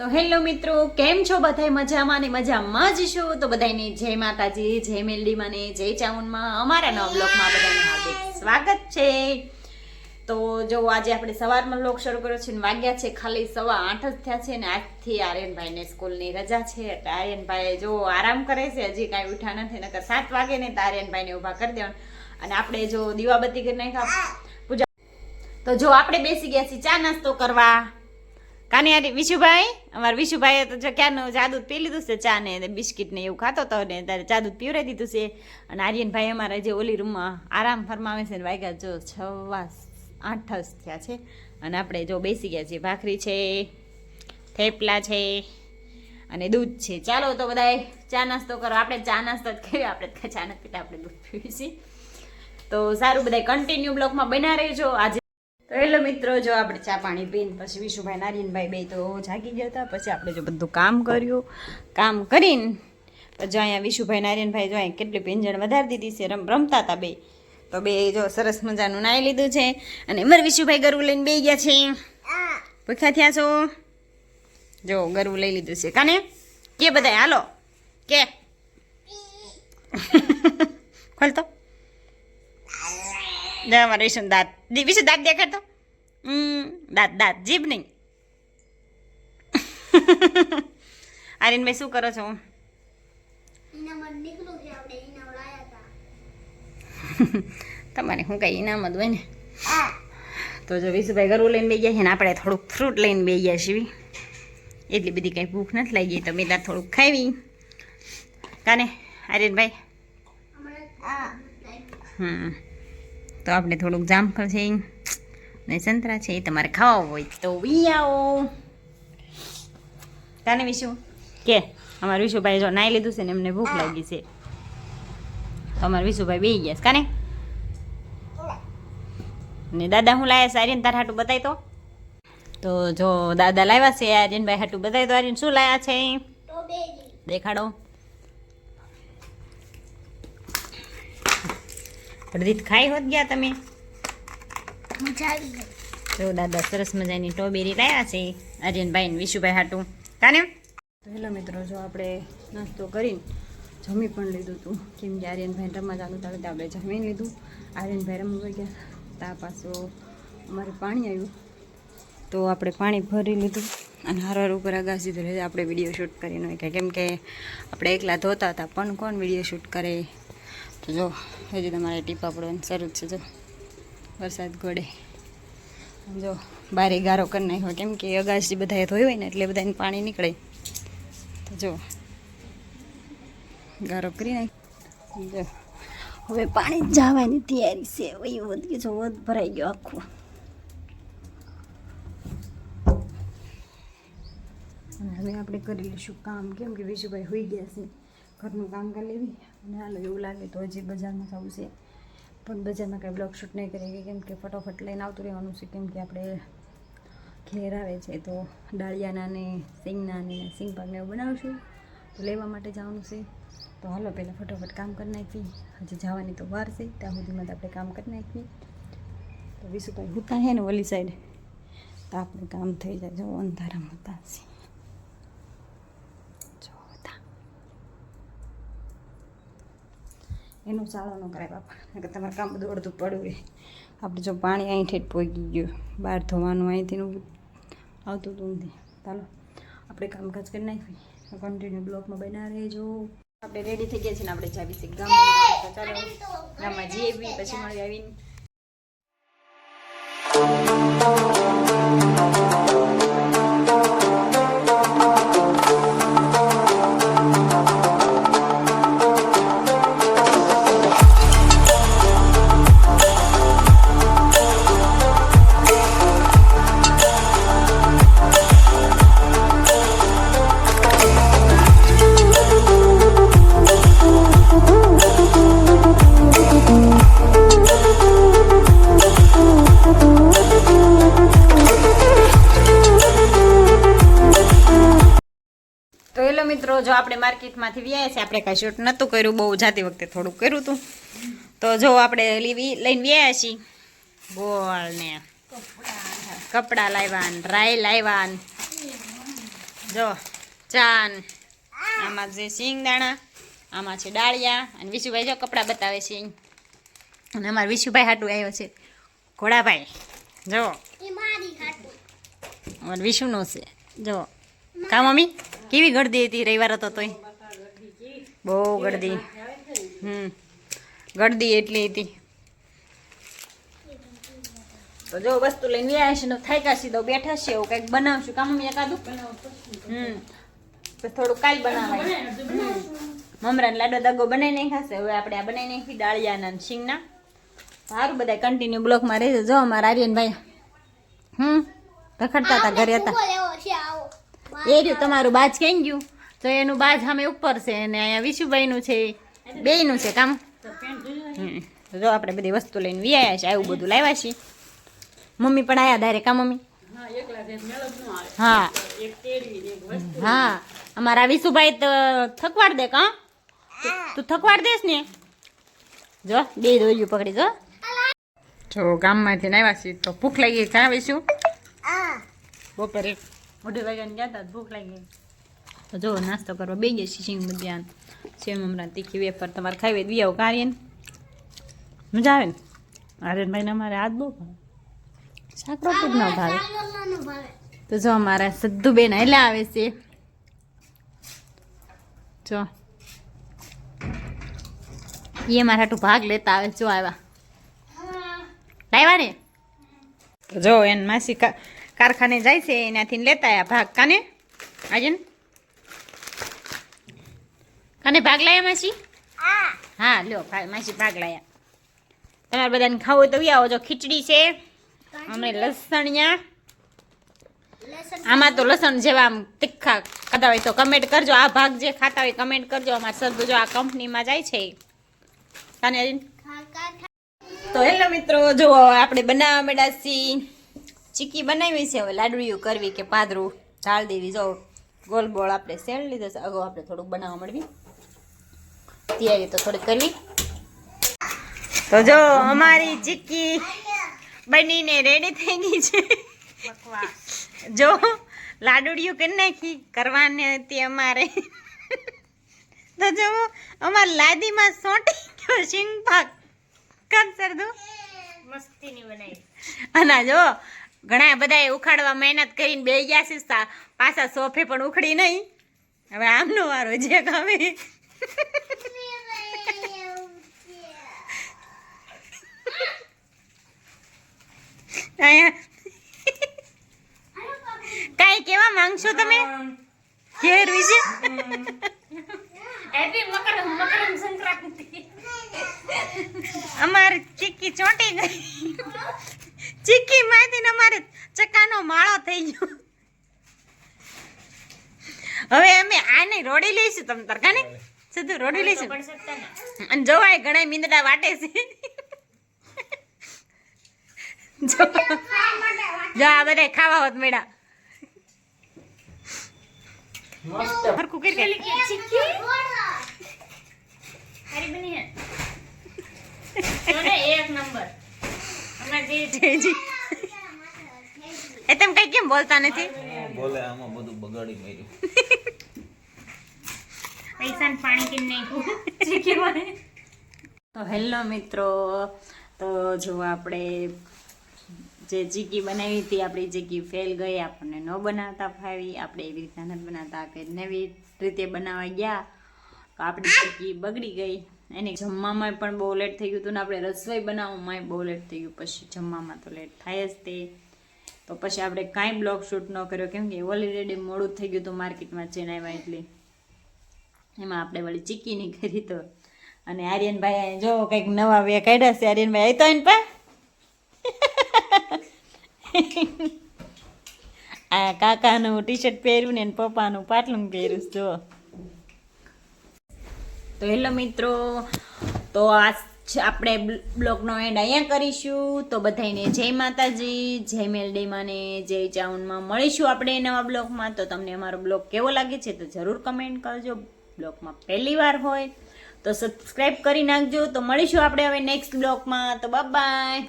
તો હેલો મિત્રો, કેમ છો બધાય? મજામાં ને મજામાં જ છો. તો બધાને જય માતાજી, જય મેલડીમાં ને જય ચાઉનમાં અમારા નવા બ્લોગમાં બધાને હાર્દિક સ્વાગત છે. તો જો આજે આપણે સવારમાં બ્લોગ શરૂ કર્યો છે ને, વાગ્યા છે ખાલી સવા આઠ જ થયા છે ને, આજથી આર્યનભાઈને સ્કૂલની રજા છે. એટલે આર્યનભાઈ જો આરામ કરે છે, હજી કાંઈ ઉઠા નથી, નકર સાત વાગે ને તો આર્યનભાઈને ઊભા કરી દેવાનું. અને આપણે જો દીવાબત્તી કરી નાખ્યા પૂજા તો જો આપણે બેસી ગયા છીએ ચા નાસ્તો કરવા. કાને યાર વિશુભાઈ? અમારા વિશુભાઈએ તો જો ક્યારનું દૂધ પી લીધું છે, ચા ને બિસ્કિટ ને એવું ખાતો હતો ને ત્યારે દૂધ પીવરાઈ દીધું છે. અને આર્યનભાઈ અમારા જે ઓલી રૂમમાં આરામ ફરમાવે છે ને વાગ્યા જો છવા આઠ જ થયા છે. અને આપણે જો બેસી ગયા છીએ. ભાખરી છે, થેપલા છે અને દૂધ છે. ચાલો તો બધાએ ચા નાસ્તો કરો. આપણે ચા નાસ્તો જ કરીએ આપણે ચા નથી આપણે દૂધ પીવી છીએ તો સારું બધા કન્ટિન્યુ બ્લોકમાં બના રહેજો. આજે તો એટલે મિત્રો જો આપણે ચા પાણી પીને પછી વિશુભાઈ નારિયનભાઈ બે તો જાગી ગયા હતા. પછી આપણે જો બધું કામ કર્યું. કામ કરીને પછી અહીંયા વિશુભાઈ નારિયનભાઈ જો અહીંયા કેટલી પિંજણ વધારી દીધી છે. રમ રમતા હતા બે. તો બે જો સરસ મજાનું નાઈ લીધું છે. અને અમારે વિશુભાઈ ગરુ લઈને બે ગયા છે. ભૂખ્યા થયા છો? જો ગરુ લઈ લીધું છે. કાને? કે બધા હાલો. કે? ખોલતો. ના મારે વિષ્ણુ દાંત વિષ્ણુ દાંત દેખાડતો? દાંત દાંત જીભ નહીં. આર્યનભાઈ શું કરો છો? તમારે શું કઈ ઇનામ જ હોય ને? તો જો વિશુભાઈ ગરુ લઈને બે ગયા છે ને આપણે થોડુંક ફ્રૂટ લઈને બે ગયા છીએ. એટલી બધી કંઈ ભૂખ નથી લાગી તો મેં ત્યાં થોડુંક ખાવી કાને આર્યનભાઈ હમ. તો આપણે થોડુંક જામફળ છે ને સંતરા છે એ તમારે ખાવા હોય તો વી આવો. તને વિશુ? કે? અમારે વિશુભાઈ જો નાઈ લીધું છે ને એમને ભૂખ લાગી છે. તો અમારે વિશુભાઈ બેસી ગયા છે. કાને? ને દાદા હું લાયા છે આર્યન? તાર હાટું બતાવી તો. તો જો દાદા લાવ્યા છે આર્યનભાઈ હાટું બતાવી તો. આર્યન શું લાયા છે? દેખાડો. પ્રદીપ ખાઈ હોત ગયા તમે? મજા આવી ગઈ. જો દાદા સરસ મજાની ટોબેરી લાવ્યા છે આર્યનભાઈ ને વિશુભાઈ હાટું. કાને તો હેલો મિત્રો જો આપણે નાસ્તો કરીને જમી પણ લીધું હતું કેમ કે આર્યનભાઈ રમવા ચાલુ ચાલુ આપણે જમી લીધું. આર્યનભાઈ રમવા ગયા તા પાછો અમારે પાણી આવ્યું. તો આપણે પાણી ભરી લીધું અને હારવાર ઉપર અગાસી તો આપણે વીડિયો શૂટ કરીને હોય કેમ કે આપણે એકલા ધોતા હતા પણ કોણ વીડિયો શૂટ કરે? તો જો, હજી તમારે ટીપા પડવાનું શરૂ છે, જો. વરસાદ ઘોડે જો, બારે ગારો કરી નાખ્યો. કેમ કે અગાસી બધાએ ધોઈ હોય ને એટલે બધાને પાણી નીકળે. તો જો, ગારો કરી નાખ્યો. જો, હવે પાણી જવાની તૈયારી છે. વહી વધી જો વધ ભરાઈ ગયો આખું. હવે આપણે કરી લઈશું કામ. કેમ કે વિશુભાઈ હોઈ ગયા છે. ઘરનું કામ કરી લેવી. અને હાલો એવું લાગે તો હજી બજારમાં થવું છે. પણ બજારમાં કંઈ બ્લોગ શૂટ નહીં કરીએ, કેમ કે ફટોફટ લઈને આવતું રહેવાનું છે, કેમ કે આપણે ઘેર આવે છે તો ડાળિયાના ને સિંગના ને સિંગ પાકને એવું બનાવશું. તો લેવા માટે જવાનું છે. તો હાલો પહેલાં ફટાફટ કામ કરી નાખી હજી જવાની તો વાર છે, ત્યાં સુધીમાં તો આપણે કામ કરી નાખી તો વિશુભાઈ હુતા છે ને ઓલી સાઈડ તો આપણે કામ થઈ જાય, જો અંધારામાં હતા છે જો હતા એનું ચાલો ન કરાય બાપા. કે તમારે કામ બધું અડધું પડ્યું રહે આપણે જો પાણી અહીં પહોંચી ગયું. બહાર ધોવાનું અહીંથી આવતું હતું ચાલો આપણે કામકાજ કરી નાખીએ. કન્ટિન્યુ બ્લોકમાં બના રહેજો. આપણે રેડી થઈ ગયા છીએ ને આપણે જાવી છીએ ગામમાં. ચાલો, ગામમાં જઈએ પછી મળી આવીને જો આપણે માર્કેટમાંથી વ્યાયા છે આપણે કાંઈ શૂટ નહોતું કર્યું બહુ જાતી વખતે થોડુંક કર્યું હતું તો જો આપણે લીવી લઈને વ્યાયા છીએ. ગોળ ને. કપડાં લાવ્યા ને રાય લાવ્યા જો ચાન. આમાં જે સિંગ દાણા આમાં છે ડાળિયા અને વિશુભાઈ જો કપડાં બતાવે છે અને અમારા વિશુભાઈ હાટું આવ્યો છે. ઘોડાભાઈ જો. વિશુનો છે. જો. કા મમ્મી? કેવી ગળદી હતી? રવિવાર હતો તોય. બહુ ગળદી હમ. ગળદી એટલી હતી. તો જો વસ્તુ લઈને આવ્યા છે ને કા સીધો બેઠા છે, એવું કંઈક બનાવશું. કામ મમ્મી કાદું હમ. તો થોડું કાલ બનાવાય. મમરાને લાડો દગો બનાવી નાખાશે હવે આપણે આ બનાવી નાખી દાળિયાના ને શીંગના. સારું બધા કન્ટિન્યુ બ્લોકમાં રહેજો. જો અમારા આર્યનભાઈ, હમ, રખડતા હતા ઘરે હતા. એ રહ્યું તમારું બાજ કેમ ગયું? તો એનું બાજ સામે ઉપર છે અને અહીંયા વિશુભાઈનું છે બેયનું છે કામ. જો આપણે બધી વસ્તુ લઈને વ્યાયા છે આવું બધું લાવ્યા છીએ. મમ્મી પણ આયા દારે કા મમ્મી? હા. હા. અમારા વિશુભાઈ તો થકવાડ દે કા? તું થકવાડ દેસ ને. જો બે દોર્યું પકડી જો. જો ગામમાંથી આવ્યા છીએ તો ભૂખ લાગી ચા આવીશું બપોરે અઢી વાગ્યાને ગયા હતા ભૂખ લાગી. જો, નાસ્તો કરવા બે ગયા સિંગ મધ્યાન સેવ મમરા તીખી વેફર તમારે ખાવી દી આવો કાર્યન મજા આવે ને? આર્યનભાઈને અમારે હાથ બહુ ભાવે. શાક રોટલી ન ભાવે. તો જો, અમારા સદ્દુબેન એટલે આવે છે. જો. એ મારા હાટું ભાગ લેતા આવે જો આવ્યા લાવ્યા ને? જો, એને માસી કા- કારખાને જાય છે એનાથી લેતા આવ્યા ભાગ. કાને? આજે કાને ભાગ લાયા માસી? હા લ્યો માસી ભાગ લાયા. તમારે બધાને ખાવું તો આવો. જો ખીચડી છે અમે લસણિયા. આમાં તો લસણ જેવા આમ તીખા ખાતા હોય તો કમેન્ટ કરજો. આ ભાગ જે ખાતા હોય કમેન્ટ કરજો. અમારે સરદુ જો આ કંપનીમાં જાય છે. કાને તો હેલો મિત્રો જો આપણે બનાવવા માંડ્યા છીએ. ચીકી બનાવી છે. હવે લાડુયું કરવી કે પાદરું? ઢાળ દેવી. જો ગોલ બોળ આપણે શેળ લીધો છે. અગાઉ આપણે થોડુંક બનાવવા મળવી તૈયારી તો થોડીક કરવી. તો જો અમારી ચીકી બનીને રેડી થઈ ગઈ છે. જો લાડુડિયું કરી નાખી. કરવાની હતી અમારે. તો જો અમાર લાદીમાં સોટી ગયો સિંગ પાક કર સરદુ મસ્તીની બનાવી. અને જો ઘણા બધાએ ઉખાડવા મહેનત કરીને બે ગયા છે પાછા સોફે પણ ઉખડી નહીં. હવે આમનો વારો જે ગમે. કાંઈ કેવા માંગશો તમે? ઘેર વિશે હેપી મકર મકર સંક્રાંતિ અમારે ચીક્કી ચોંટી ગઈ ચીક્કી માંથી ને અમારે ચક્કાનો માળો થઈ ગયો હવે અમે આને રોડી લઈશું તમ તાર કાને? સીધું રોડી લઈશું અને જોવાય ઘણા મીંદડા વાટે છે. જો આ બધા ખાવા હોત મેળા હરખું કરી એક નંબર. એ તમે કઈ કેમ બોલતા નથી? બોલે આમાં બધું બગાડી માર્યું. પૈસા પાણી કે નહીં તો હેલો મિત્રો, તો જો આપણે જે ચીકી બનાવી હતી, આપણી ચીકી ફેલ ગઈ, આપણને ન બનાવતા ફાવી આપણે એવી રીતના નથી બનાવતા કે નવી રીતે બનાવવા ગયા. તો આપણી ચીકી બગડી ગઈ. એને જમવામાં પણ બહુ લેટ થઈ ગયું હતું ને, આપણે રસોઈ બનાવવામાં બહુ લેટ થઈ ગયું. પછી જમવામાં તો લેટ થાય જ તે. તો પછી આપણે કાંઈ બ્લોગ શૂટ ન કર્યો. કેમ કે ઓલરેડી મોડું થઈ ગયું હતું માર્કેટમાં જઈને આવ્યા એટલે. એમાં આપણે વળી ચીકી નહીં કરી તો. અને આર્યનભાઈ જો કંઈક નવા બે કાઢ્યા છે, આર્યનભાઈ આવી તો એને પા. આ કાકાનું ટી શર્ટ પહેર્યું ને પપ્પાનું પાટલું પહેર્યું જો તો હેલો મિત્રો, તો આ આપણે બ્લોગનો એન્ડ અહીંયા કરીશું. તો બધાને જય માતાજી, જય મેલડીમાં ને જય ચાઉનમાં મળીશું આપણે નવા બ્લોગમાં. તો તમને અમારો બ્લોગ કેવો લાગે છે તો જરૂર કમેન્ટ કરજો. બ્લોગમાં પહેલી વાર હોય તો સબસ્ક્રાઈબ કરી નાખજો. તો મળીશું આપણે હવે નેક્સ્ટ બ્લોગમાં તો બાય